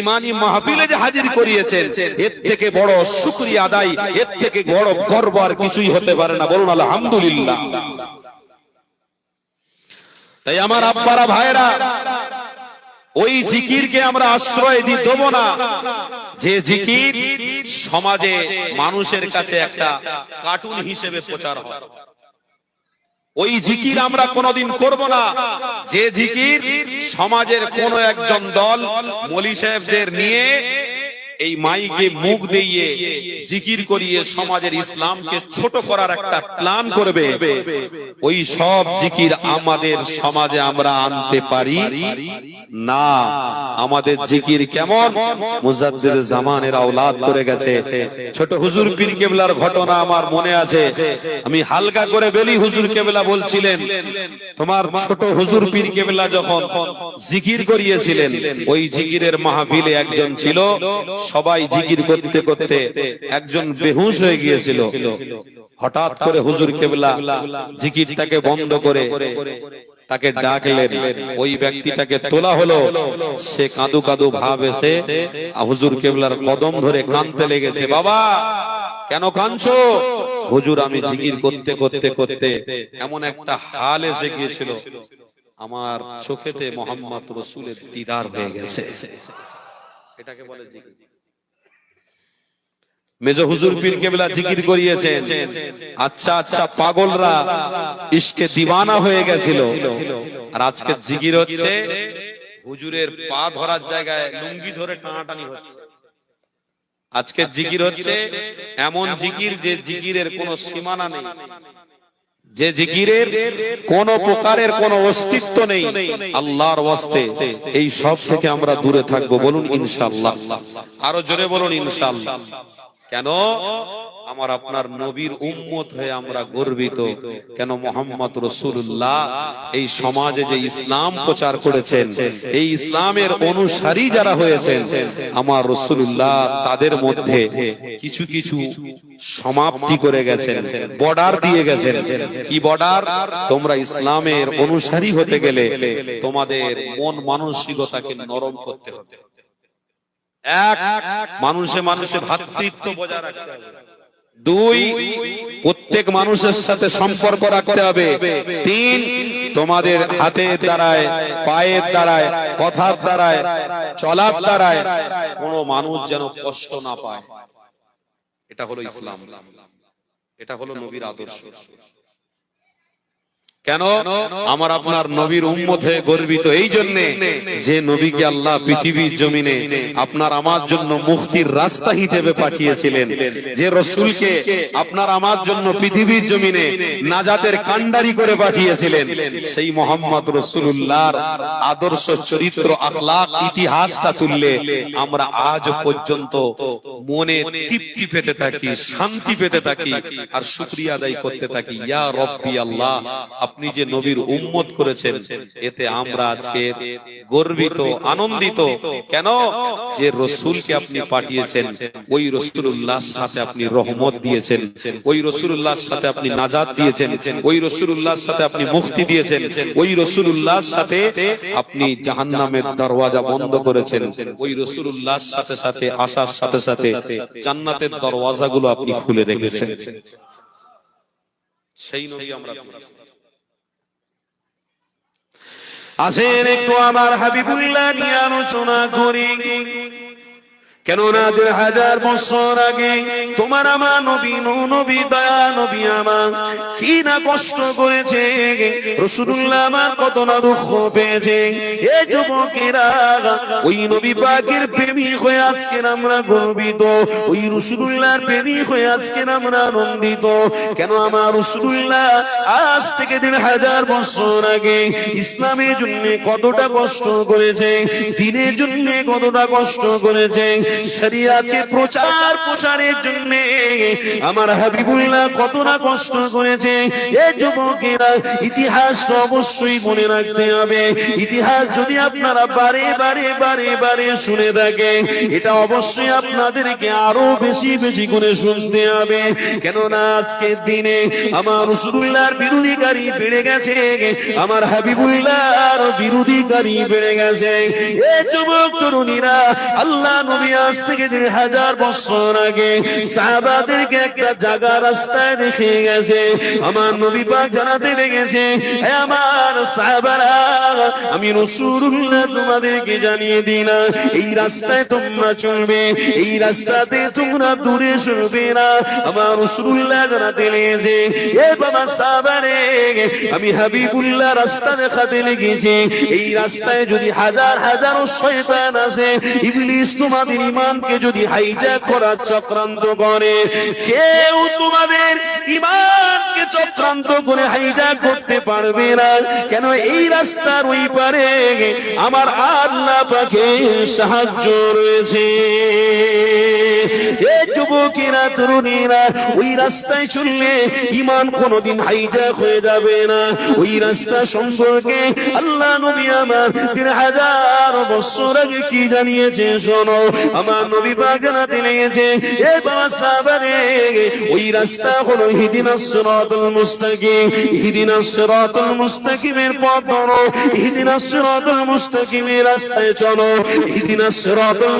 ইমানি মাহফিলে যে হাজির করিয়েছেন, এর থেকে বড় শুকরিয়া আদায়, এর থেকে বড় গর্ব আর কিছুই হতে পারে না। বলুন, আলহামদুলিল্লাহ। তাই আমার আব্বারা ভাইরা ওই জিকিরকে আমরা আশ্রয় দি দেব না। যে জিকির সমাজে মানুষের কাছে একটা কার্টুন হিসেবে প্রচার হয়। ওই জিকির আমরা কোনোদিন করব না। যে জিকির সমাজের কোন একজন দল মলি সাহেবদের নিয়ে এই মাইকে মুখ দিয়ে জিকির করিয়ে সমাজের ইসলামকে ছোট করার একটা প্ল্যান করবে, ওই সব জিকির আমাদের সমাজে আমরা আনতে পারি। না আমাদের জিকির কেমন? মুজাদ্দিদ জামানের আওলাদ করে গেছে। ছোট হুজুর পীর কেবলার ঘটনা আমার মনে আছে। আমি হালকা করে বলি হুজুর কেবলা বলছিলেন তোমার ছোট হুজুর পীর কেবলা যখন জিকির করিয়েছিলেন ওই জিকিরের মাহফিলে একজন ছিল। সবাই জিকির করতে করতে একজন বেহুশ হয়ে গিয়েছিল। হঠাৎ করে হুজুর কেবলা জিকিরটাকে বন্ধ করে তাকে ডাকলেন। ওই ব্যক্তিটাকে তোলা হলো। সে কাঁদু কাঁদু ভাব এসে হুজুর কেবলার কদম ধরে কানতে লেগেছে। বাবা কেন কাঁদছো? হুজুর আমি জিকির করতে করতে করতে এমন একটা হাল এসে গিয়েছিল। আমার চোখেতে মোহাম্মদ রসুলের দিদার হয়ে গেছে। এটাকে বলে জিকির। মেজ হুজুর পীর কেবলা জিকির করিয়েছেন। আচ্ছা আচ্ছা পাগলরা ইশকে দিওয়ানা হয়ে গেছিল। আর আজকে জিকির হচ্ছে, হুজুরের পা ধরার জায়গায় লুঙ্গি ধরে টানাটানি হচ্ছে। আজকে জিকির হচ্ছে, এমন জিকির যে জিকিরের কোনো সীমানা নেই। যে জিকিরের কোন প্রকারের কোন অস্তিত্ব নেই। আল্লাহর ওয়াস্তে এই সব থেকে আমরা দূরে থাকব বলুন ইনশাআল্লাহ। আরও জোরে বলুন ইনশাআল্লাহ। কেন? আমার আপনার নবীর উম্মত হয়ে আমরা গর্বিত। কেন মোহাম্মদ রসুল্লাহ এই সমাজে যে ইসলাম প্রচার করেছেন, এই ইসলামের অনুসারী যারা হয়েছেন, আমার রসুল্লাহ তাদের মধ্যে কিছু কিছু সমাপ্তি করে গেছেন, বর্ডার দিয়ে গেছেন। কি বর্ডার? তোমরা ইসলামের অনুসারী হতে গেলে তোমাদের মন মানসিকতাকে নরম করতে হবে। এক মানুষে মানুষে ভাতৃত্ব বজায় রাখতে হবে। দুই, প্রত্যেক মানুষের সাথে সম্পর্ক রাখতে হবে। তিন, তোমাদের হাতের দ্বারায়, পায়ের দ্বারায়, কথার দ্বারায়, চলার দ্বারায় কোনো মানুষ যেন কষ্ট না পায়। এটা হলো ইসলাম। এটা হলো নবীর আদর্শ। কেন? আমার আপনার নবীর উম্মত হয়ে গর্বিত এই জন্যে যে নবীকে আল্লাহ পৃথিবীর জমিনে আপনার আমার জন্য মুক্তির রাস্তা হিসেবে পাঠিয়েছিলেন। যে রসুলকে আপনার আমার জন্য পৃথিবীর জমিনে নাজাতের কান্ডারি করে পাঠিয়েছিলেন সেই মোহাম্মদ রসুল্লাহর আদর্শ চরিত্র আখলাক ইতিহাসটা তুললে আমরা আজ পর্যন্ত মনে তৃপ্তি পেতে থাকি শান্তি পেতে থাকি আর শুক্রিয়া আদায় করতে থাকি। ইয়া রব্বি আল্লাহ আপনি যে নবীর উম্মত করেছেন এতে আমরা আজকে গর্বিত আনন্দিত। কেন? যে রসুলকে আপনি পাঠিয়েছেন ওই রসুল্লাহর সাথে আপনি রহমত দিয়েছেন ওই রসুল্লাহর সাথে আপনি নাজাদ দিয়েছেন ওই রসুল্লাহর সাথে আপনি মুক্তি দিয়েছেন ওই রসুল্লাহর সাথে আপনি জাহান্নামের দরওয়াজা বন্ধ করেছেন ওই রসুল্লাহর সাথে সাথে আসার সাথে সাথে জান্নাতের দরওয়াজাগুলো আপনি খুলে রেখেছেন। সেই নবী আমরা। আসেন একটু আমার হাবিবুল্লাহ নিয়ে আলোচনা করি। কেননা দুই হাজার বছর আগে তোমার আমার নবী নবী, দয়া নবী আমার। কি না কষ্ট করেছে রসুল্লাহ আমার কত না দুঃখ পেয়েছে। এই যুবকেরা, ওই নবী পাকের প্রেমিক হয়ে আজকে আমরা গর্বিত। ওই রসুল্লাহর প্রেমিক হয়ে আজকে আমরা আনন্দিত। কেন আমার রসুল্লাহ আজ থেকে দেড় হাজার বছর আগে ইসলামের জন্য কতটা কষ্ট করেছে, দিনের জন্য কতটা কষ্ট করেছে শরিয়াকে প্রচার প্রসারের জন্য আমার হাবিবুল্লাহ কত না কষ্ট করেছে। এ যুবকেরা ইতিহাসটা অবশ্যই মনে রাখতে হবে। ইতিহাস যদি আপনারা বারে বারে বারে বারে শুনে থাকে এটা অবশ্যই আপনাদেরকে আরও বেশি বেশি করে শুনতে হবে। কেননা আজকের দিনে আমার রসুল্লাহর বিরোধীকারী বেড়ে গেছে, আমার হাবিবুল্লাহর বিরোধীকারী বেড়ে গেছে। এ যুবক তরুণীরা, আল্লাহ নবী আজ থেকে দেড় হাজার বছর আগে সাহাবাদেরকে একটা জায়গা রাস্তায় রেখে গেছে। আমার নবী পাক জানাতে লেগেছে হে আমার সাহাবারা, আমি রসুল্লাহ তোমাদেরকে জানিয়ে দিই না, এই রাস্তায় তোমরা চলবে, এই রাস্তাতে তোমরা দূরে চলবে না। আমার রসুল্লাহ জানাতে লেগেছে, এ বাবা সাহাবারে, আমি হাবিবুল্লাহ রাস্তা দেখাতে লেগেছি, এই রাস্তায় যদি হাজার হাজারো শয়তান আসে, ইবলিস তোমাদের ইমানকে যদি হাইজ্যাক করার চক্রান্ত করে, কেউ তোমাদের ইমানকে চক্রান্ত করে হাইজা করতে পারবে না। কেন এই রাস্তার ওই পারে আমার আল্লাহ পাকে সাহায্য রয়েছে। এ যুবকেরা তরুণীরা, ওই রাস্তায় চললে ইমান কোনোদিন হাইজ্যাক হয়ে যাবে না। ওই রাস্তা সম্পর্কে আল্লাহ নবী আমার তিন হাজার বছর আগে কি জানিয়েছে, শোনো। আমার নবী জানাতে লেগেছে এ বাবা সাহাবারে, ওই রাস্তা হলো মুস্তাকিম। মুস্তাকিমের পথ ধরো। মুস্তাকিমের রাস্তায় চলো।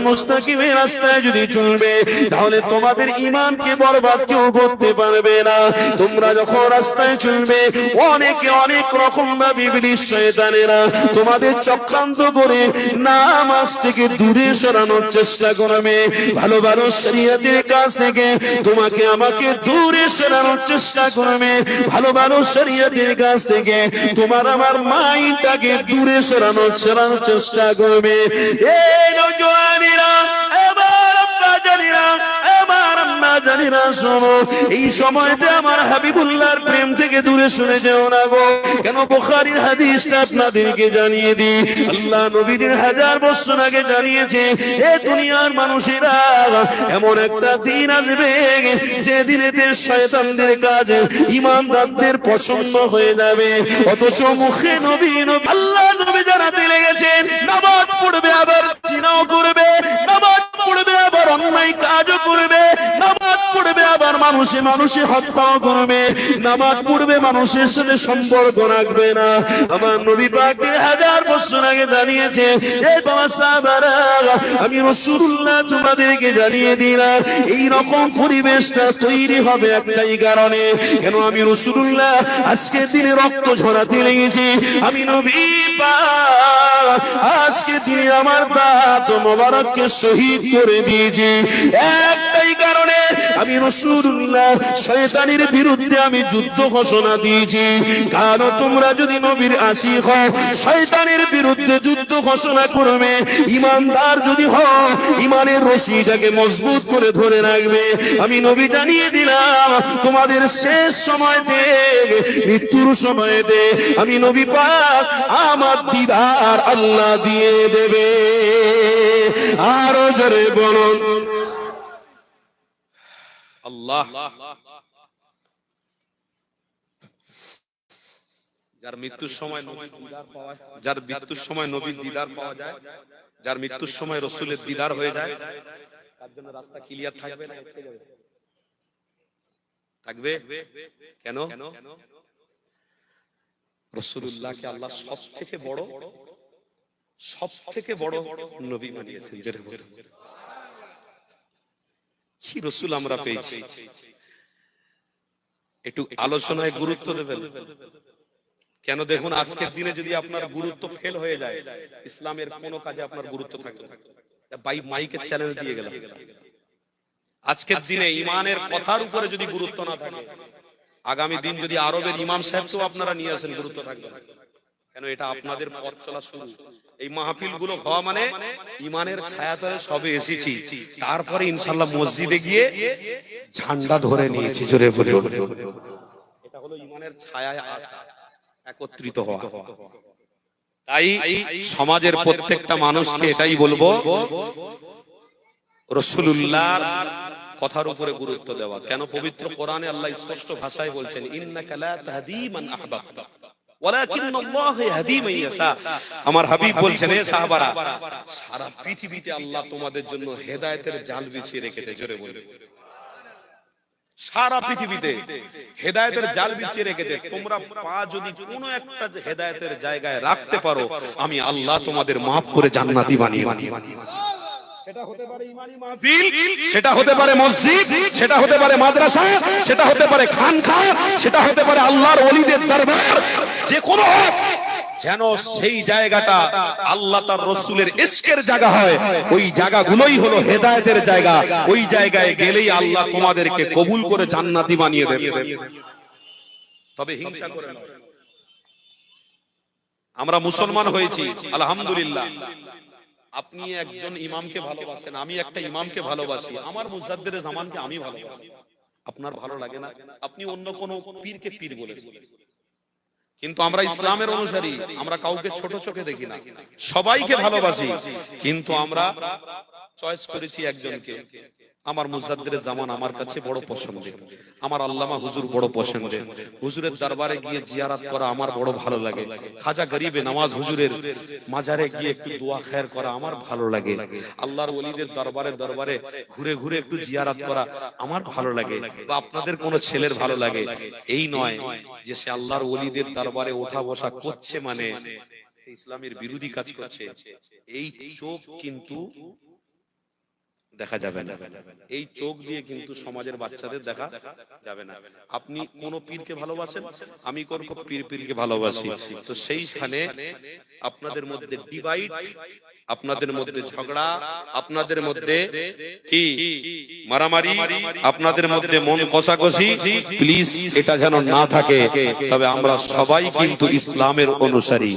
মুস্তাকিমের রাস্তায় যদি চলবে তাহলে তোমাদের ইমানকে বরবাদ কেউ করতে পারবে না। তোমরা যখন রাস্তায় চলবে, অনেকে অনেক রকম ভাবে ইবলিস শয়তানেরা তোমাদের চক্রান্ত করে নামাজ থেকে দূরে সরানোর চেষ্টা করবে। ভালো ভালো শরীয়তের কাজ থেকে তোমাকে আমাকে দূরে সরানোর চেষ্টা করবে। ভালো ভালো শরীয়তের কাছ থেকে তোমার আমার মাইন্ডটাকে দূরে সরানোর সরানোর চেষ্টা করবে। এই নজওয়ানিরা এবার আমরা আমরা জানিরা শোনো। এই সময়তে আমার হাবিবুল্লাহর প্রেম থেকে দূরে শুনে যেও না গো। কেন বুখারীর হাদিসটা আপনাদেরকে জানিয়ে দি আল্লাহ নবীর হাজার বছর আগে জানিয়েছে, এ দুনিয়ার মানুষেরা, এমন একটা দিন আসবে যে দিনেতে শয়তানদের কাজ ইমানদারদের পছন্দ হয়ে যাবে। অথচ মুখে নবী আল্লাহ নবী জানাতে লেগেছেন নামাজ পড়বে আবার চিনাও করবে, নামাজ পড়বে আবার অন্যায় কাজও করবে, নামাজ পড়বে আবার মানুষে মানুষে হত্যাও করবে। নামাজ পড়বে মানুষের সাথে সম্পর্ক রাখবে না। আমার নবী পাক হাজার বছর আগে জানিয়েছে এই বাবা সাহাবারা, আমি রসুল্লাহ তোমাদেরকে জানিয়ে দিলাম, এই রকম পরিবেশটা তৈরি হবে একটাই কারণে। কেন আমি রসুল্লাহ আজকে দিনে রক্ত ঝরাতে লেগেছি? আমি নবী আজকে দিনে আমার দাঁত মোবারককে শহীদ করে দিয়েছি। একটাই কারণে আমি রসুল্লাহ শয়তানের বিরুদ্ধে আমি যুদ্ধ ঘোষণা দিয়েছি। কারণ তোমরা যদি নবীর আসি হও, শয়তানের বিরুদ্ধে যুদ্ধ ঘোষণা করবে। ইমানদার যদি হও, ইমানের রশিটাকে মজবুত করে ধরে রাখবে। আমি নবী জানিয়ে দিলাম, তোমাদের শেষ সময়তে, মৃত্যুর সময়তে আমি নবী পাক আমার দিদার আল্লাহ দিয়ে দেবে। আরও জোরে বলুন। আল্লাহ। যার মৃত্যুর সময় যার মৃত্যুর সময় নবীর দিদার পাওয়া যায়, যার মৃত্যুর সময় রসুলের দিদার হয়ে যায়, তার জন্য রাস্তা ক্লিয়ার থাকবে থাকবে? কেন? রসুল্লাহকে আল্লাহ সব থেকে বড় সব থেকে বড় নবী বানিয়েছেন যেটা কি রসুল আমরা পেয়েছি। একটু আলোচনায় গুরুত্ব দেবেন। কেন দেখুন আজকের দিনে যদি আপনার গুরুত্ব ফেল হয়ে যায় ইসলামের কোন কাজে আপনার গুরুত্ব থাকবে বাই চ্যালেঞ্জ দিয়ে গেলাম। আজকের দিনে ইমানের কথার উপরে যদি গুরুত্ব না থাকে আগামী দিন যদি আরবের ইমাম সাহেবকেও আপনারা নিয়ে আসেন গুরুত্ব থাকবে। কেন এটা আপনাদের পথ চলা শুরু। এই মাহফিলগুলো হওয়া মানে ইমানের ছায়াতলে সবে এসেছি। তারপরে ইনশাল্লাহ মসজিদে গিয়ে ঝান্ডা ধরে নিয়েছি জোরে বলে এটা হলো ইমানের ছায়ায় আসা, একত্রিত হওয়া। তাই সমাজের প্রত্যেকটা মানুষকে এটাই বলব রসুল্লাহর কথার উপরে গুরুত্ব দেওয়া। কেন পবিত্র কোরআনে আল্লাহ স্পষ্ট ভাষায় বলছেন ইন্নাকা লা তাহদি মান আহবাবতা। আমার হাবিব বলছেন এ সাহাবারা সারা পৃথিবীতে আল্লাহ তোমাদের জন্য হেদায়েতের জাল বিছিয়ে রেখেছে জোরে বলুন। সারা পৃথিবীতে হেদায়েতের জাল বিছিয়ে রেখেছে তোমরা পা যদি কোনো একটা হেদায়েতের জায়গায় রাখতে পারো আমি আল্লাহ তোমাদের মাফ করে জান্নাতি বানিয়ে বানিয়ে সেটা হতে পারে ইমানি মাহফিল সেটা হতে পারে মসজিদ সেটা হতে পারে মাদ্রাসা সেটা হতে পারে খানখা সেটা হতে পারে আল্লাহর ওলিদের দরবার। যে কোনো হোক যেন সেই জায়গাটা আল্লাহ তার রসুলের ইশকের জায়গা হয়। ওই জায়গাগুলোই হলো হেদায়েতের জায়গা। ওই জায়গায় গেলেই আল্লাহ তোমাদেরকে কবুল করে জান্নাতি বানিয়ে দেবে। তবে হিংসা করে আমরা মুসলমান হয়েছি আলহামদুলিল্লাহ। আপনি একজন ইমামকে ভালোবাসেন আমি একটা ইমামকে ভালোবাসি। আমার মুজাদ্দের জামানকে আমি ভালোবাসি। আপনার ভালো লাগে না? আপনি অন্য কোন পীরকে পীর বলেছেন। কিন্তু আমরা ইসলামের অনুসারী আমরা কাউকে ছোট চোখে দেখি না। সবাইকে ভালোবাসি। কিন্তু আমরা চয়েস করেছি একজনকে। আমার মুজাদ্দের জামান আমার কাছে বড় পছন্দের। আমার আল্লামা হুজুর বড় পছন্দের। হুজুরের দরবারে গিয়ে জিয়ারাত করা আমার বড় ভালো লাগে। খাজা গরিবে নামাজ হুজুরের মাজারে গিয়ে একটু দোয়া খের করা আমার ভালো লাগে। আল্লাহর ওলিদের দরবারে দরবারে ঘুরে ঘুরে একটু জিয়ারাত করা আমার ভালো লাগে বা আপনাদের কোন ছেলের ভালো লাগে। এই নয় যে সে আল্লাহর ওলিদের দরবারে ওঠা বসা করছে মানে ইসলামের বিরোধী কাজ করছে। এই চোখ কিন্তু দেখা যাবে না। এই চোখ দিয়ে কিন্তু সমাজের বাচ্চাদের দেখা যাবে না। আপনি কোন পীরকে ভালোবাসেন? আমি কোন পীর পীরকে ভালোবাসি। তো সেইখানে আপনাদের মধ্যে ডিভাইড আপনাদের মধ্যে ঝগড়া, আপনাদের মধ্যে কি? মারামারি, আপনাদের মধ্যে মন কষাকষি। প্লিজ এটা যেন না থাকে। তবে আমরা সবাই কিন্তু ইসলামের অনুসারী।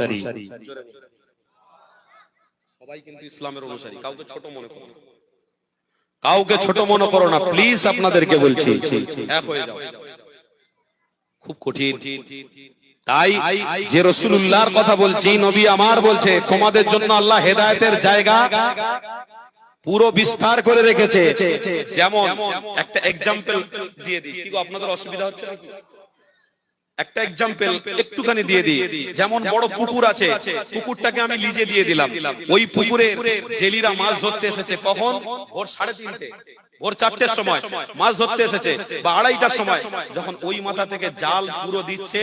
সবাই কিন্তু ইসলামের অনুসারী। কাউকে ছোট মনে করো। কাউকে ছোট মনে করো না প্লিজ আপনাদেরকে বলছি। খুব কঠিন। তাই যে রসুল্লাহর কথা বলছি নবী আমার বলছে তোমাদের জন্য আল্লাহ হেদায়তের জায়গা পুরো বিস্তার করে রেখেছে। যেমন একটা এক্সাম্পল দিয়ে দিই। আপনাদের অসুবিধা হচ্ছে? একটা এক্সাম্পল একটুখানি দিয়ে দিই। যেমন বড় পুকুর আছে পুকুরটাকে আমি লিজে দিয়ে দিলাম। ওই পুকুরে জেলিরা মাছ ধরতে এসেছে। কখন? ভোর সাড়ে তিনটে। ভোর চারটের সময়। মাছ ধরতে এসেছে। বা আড়াইটার সময়। যখন ওই মাথা থেকে জাল পুরো দিচ্ছে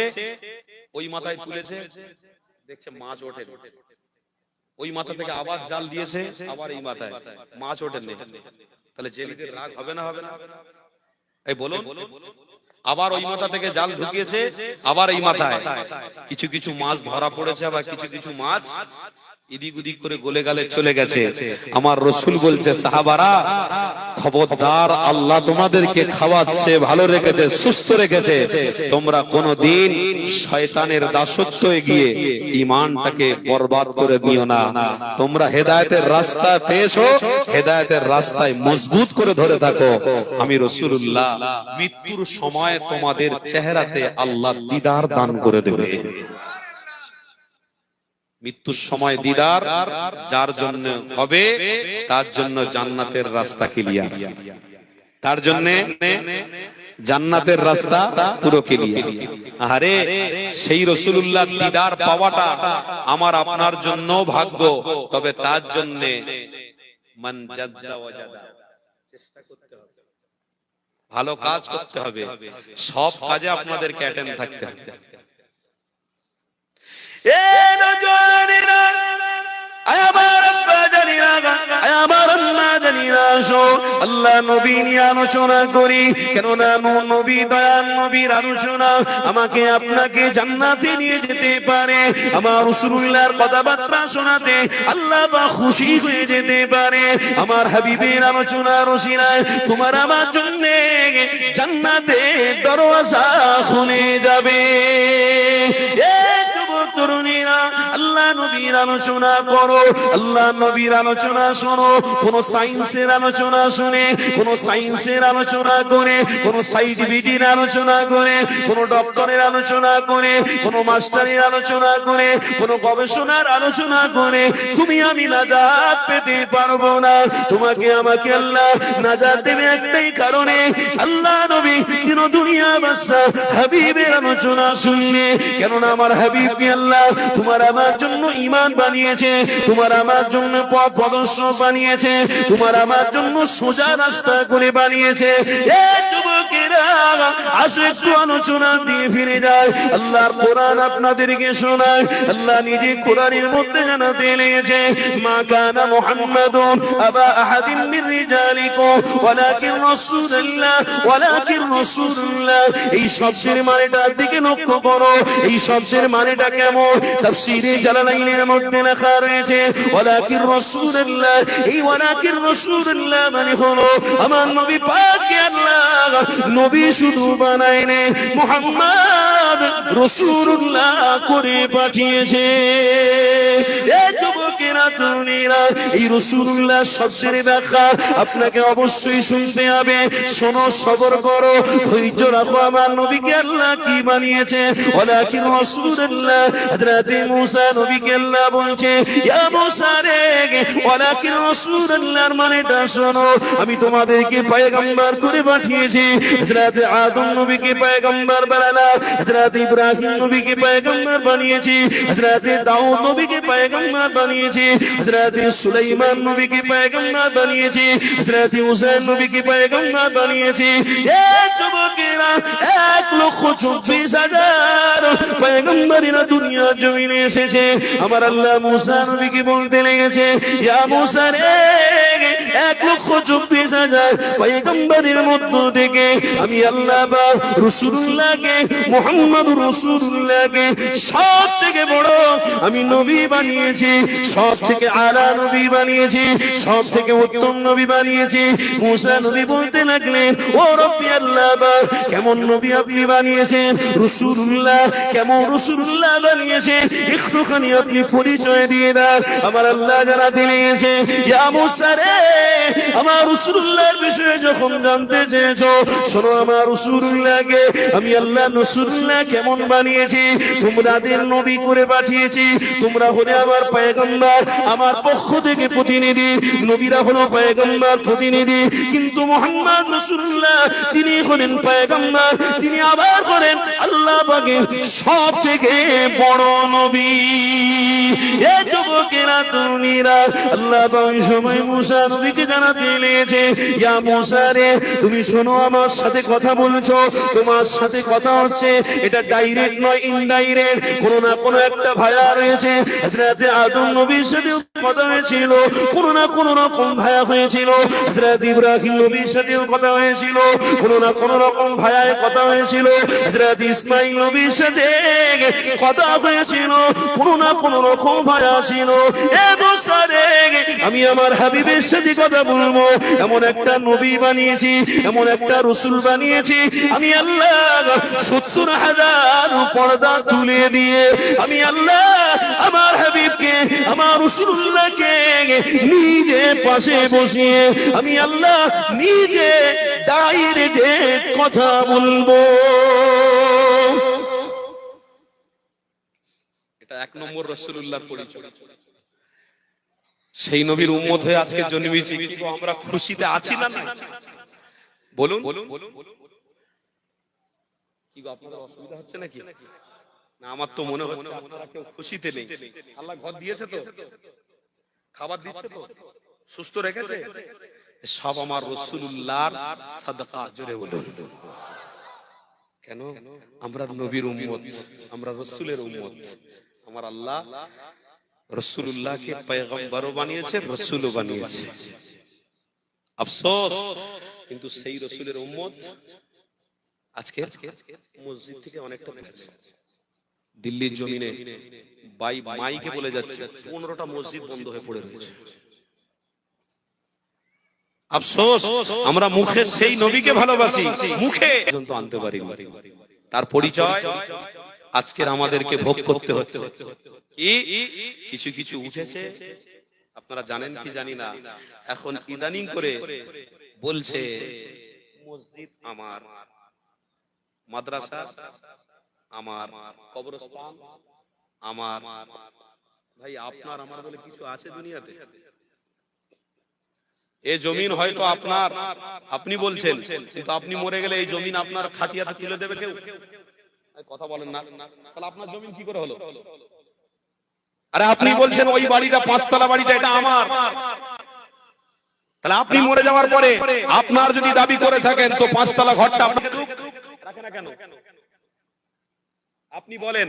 ওই মাথায় তুলেছে। দেখছে মাছ ওঠে ওই মাথা থেকে আবার জাল দিয়েছে আবার এই মাথায়। মাছ ওঠেনি তাহলে জেলিদের রাগ হবে না হবে না এই বলুন। আবার ওই মাথা থেকে জাল ঢুকিয়েছে, আবার এই মাথায়। কিছু কিছু মাছ ধরা পড়েছে, আবার কিছু কিছু মাছ এদিক ওদিক করে গলে গেলে চলে গেছে। আমার রসুল বলছে সাহাবারা খবরদার আল্লাহ তোমাদেরকে খাওয়াচ্ছে ভালো রেখেছে সুস্থ রেখেছে। তোমরা কোনদিন শয়তানের দাসত্ব গিয়ে ইমানটাকে বরবাদ করে দিও না। তোমরা হেদায়েতের রাস্তা এসো হেদায়েতের রাস্তায় মজবুত করে ধরে থাকো। আমি রসুল্লাহ মৃত্যুর সময় তোমাদের চেহারাতে আল্লাহ দিদার দান করে দেবে। মৃত্যুর সময় দিদার যার জন্য হবে, তার জন্য জান্নাতের রাস্তা ক্লিয়ার। তার জন্য জান্নাতের রাস্তা পুরো আরে সেই রসুল্লাহ দিদার পাওয়াটা আমার আপনার জন্য ভাগ্য, তবে তার জন্য ভালো কাজ করতে হবে। সব কাজে আপনাদেরকে অ্যাটেন্ড থাকতে হবে। এ আমাকে আপনাকে জান্নাতে নিয়ে যেতে পারে। আমার রসুল্লাহর কথাবার্তা শোনাতে আল্লাহ বা খুশি হয়ে যেতে পারে। আমার হাবিবের আলোচনা রসিনায় তোমার আমার জন্য জান্নাতে দরওয়াজা খুলে যাবে। তরুণীরা আল্লাহ নবীর আলোচনা করো, আল্লাহ নবীর আলোচনা শোনো, কোন সায়েন্সের আলোচনা শুনে, কোন সায়েন্সের আলোচনা করে, কোন আলোচনা করে, কোন ডক্টরের আলোচনা করে, কোন মাস্টারের আলোচনা করে, কোন গবেষণার আলোচনা করে, তুমি আমি নাজাত পেতে পারব না। তোমাকে আমাকে আল্লাহ নাজাত দেবে একটাই কারণে, আল্লাহ নবী দিন দুনিয়া হাবিবের আলোচনা শুনলে? কেননা আমার হাবিবকে আল্লাহ তোমার আমার জন্য ইমান বানিয়েছে, তোমার আমার জন্য পথ প্রদর্শক বানিয়েছে, তোমার আমার জন্য সোজা রাস্তা করে বানিয়েছে। এ যুবকেরা আসো একটু আলোচনা দিয়ে ফিরে যায়। মধ্যে জানাতে লেগেছে মা এই শব্দের মানেটার দিকে মানেটা কেমন? তাফসীরে জালালাইনের মধ্যে লেখা রয়েছে, ওয়ালাকিন রাসূলুল্লাহ। এই ওয়ালাকিন রাসূলুল্লাহ মানে হলো আমার নবী আল্লাহ। নবী শুধু বানায়নি, মুহাম্মদ রাসূলুল্লাহ করে পাঠিয়েছে। আপনাকে অবশ্যই শুনতে হবে। শোনো, সবর করো, ধৈর্য রাখো, আমার নবীকে আল্লাহ কি বানিয়েছে? আল্লাহ বলছে, ইয়া মানেটা শোনো, আমি তোমাদেরকে পয়গম্বর করে পাঠিয়েছি। হযরত আদম নবীকে পয়গম্বর বানালা, হযরত ইব্রাহিম নবীকে পয়গম্বর বানিয়েছি, হযরত দাউদ নবীকে পয়গম্বর বানিয়েছি, হযরত সুলাইমান নবীকে পয়গম্বর বানিয়েছি, হযরত হুসাইন নবীকে পয়গম্বর বানিয়েছি। এ যুবকেরা, এক লক্ষ চব্বিশ হাজার পয়গম্বরেরা দুনিয়া জমিনে এসেছে। আমার আল্লাহ মুসা নবীকে বলতে লেগেছে, ইয়া মুসা রে এক লক্ষ চব্বিশ হাজার পয়গম্বরের মধ্য থেকে আমি আল্লাহ বা রসুল্লাহকে মোহাম্মদ রসুল্লাহকে সব থেকে বড় আমি নবী বানিয়েছি, সব থেকে আলা নবী বানিয়েছি, সব থেকে উত্তম নবী বানিয়েছি। মুসা নবী বলতে লাগলেন, ও রব্বি আল্লাহ বা কেমন নবী আপনি বানিয়েছেন? রসুল্লাহ কেমন রসুল্লাহ বানিয়েছেন? একটুখানি আপনি পরিচয় দিয়ে দেন আমার আল্লাহ জানাতে লেগেছে ইয়া মুসা রে আমার রসুল্লাহর বিষয়ে যখন জানতে চেয়েছো, শোনো আমার রসুল্লাহকে আমি আল্লাহ রসুল্লাহ কেমন বানিয়েছি তোমরাদের নবী করে পাঠিয়েছি, তোমরা হলে আমার পায়গম্বর, আমার পক্ষ থেকে প্রতিনিধি, নবীরা হলো পায়গম্বর প্রতিনিধি, কিন্তু মোহাম্মদ রসুল্লাহ তিনি হলেন পায়গম্বর, তিনি আবার হলেন আল্লাহ পাকের সব থেকে বড় নবী। এ যুবকেরা, তরুণীরা, আল্লাহ সময় মুসা নবীকে জানাতে লেগেছে ইয়া মুসা রে, তুমি শোনো, আমার সাথে কথা বলছো। তোমার সাথে কথা হচ্ছে, এটা ডাইরেক্ট নয় ইনডাইরেক্ট কোনো না কোনো একটা ভায়া রয়েছে। হযরত আদম নবীর সাথে কথা হয়েছিল, কোনো না কোনো রকম ভায়া হয়েছিল। হযরত ইব্রাহিম নবীর সাথেও কথা হয়েছিল, কোনো না কোনো রকম ভায়ায় কথা হয়েছিল। হযরত ইসমাইল নবীর সাথে কথা হয়েছিল, কোনো না কোনো রকম ভায়া ছিল। এ মুসা রে, আমি আমার হাবিবের সাথে কথা বলব? এমন একটা নবী বানিয়েছি, এমন একটা রসুল বানিয়েছি। আমি আল্লাহ সত্তর হাজার পর্দা তুলে দিয়ে, আমি আল্লাহ আমার হাবিবকে, আমার রসুল্লাহকে নিজে পাশে বসিয়ে, আমি আল্লাহ নিজে ডাইরেক্টে কথা বলব। এটা এক নম্বর রসুল্লাহর পরিচয়। সেই নবীর উম্মত হয়ে আজকে জন্মেছি আমরা খুশিতে আছি না না? বলুন। কি গো আপনাদের অসুবিধা হচ্ছে নাকি? না আমার তো মনে হচ্ছে আপনারা কেউ খুশিতে নেই। আল্লাহ ঘর দিয়েছে তো? খাবার দিচ্ছে তো? সুস্থ রেখেছে? সব আমার রসুল্লাহর সাদকা জোরে বলুন। কেন? আমরা নবীর উম্মত আমরা রসুলের উম্মত। আমার আল্লাহ রসুল্লাহকে বানিয়েছে রসুলও বানিয়েছে। আফসোস। কিন্তু সেই রসুলের উম্মত আজকে মসজিদ থেকে অনেকটা দিল্লির জমিনে বাই মাইকে বলে যাচ্ছে পনেরোটা মসজিদ বন্ধ হয়ে পড়ে রয়েছে। আফসোস আমরা মুখে সেই নবীকে ভালোবাসি মুখে। আনতে পারি তার পরিচয় আজকের আমাদেরকে ভোগ করতে হচ্ছে। কি? কিছু কিছু উঠেছে। আপনারা জানেন কি জানি না। এখন ইদানিং করে বলছে মসজিদ আমার মাদ্রাসা আমার কবরস্থান আমার। ভাই আপনার আমার বলে কিছু আছে দুনিয়াতে? এ জমিন হয়তো আপনার। আপনি বলছেন কিন্তু আপনি মরে গেলে এই জমিন আপনার খাটিয়াতে তুলে দেবে কেউ? কথা বলেন না। তাহলে আপনার জমিন কি করে হলো? আরে আপনি বলছেন ওই বাড়িটা পাঁচতলা বাড়িটা এটা আমার। তাহলে আপনি মরে যাওয়ার পরে আপনার যদি দাবি করে থাকেন তো পাঁচতলা ঘরটা আপনার রাখে না কেন? আপনি বলেন।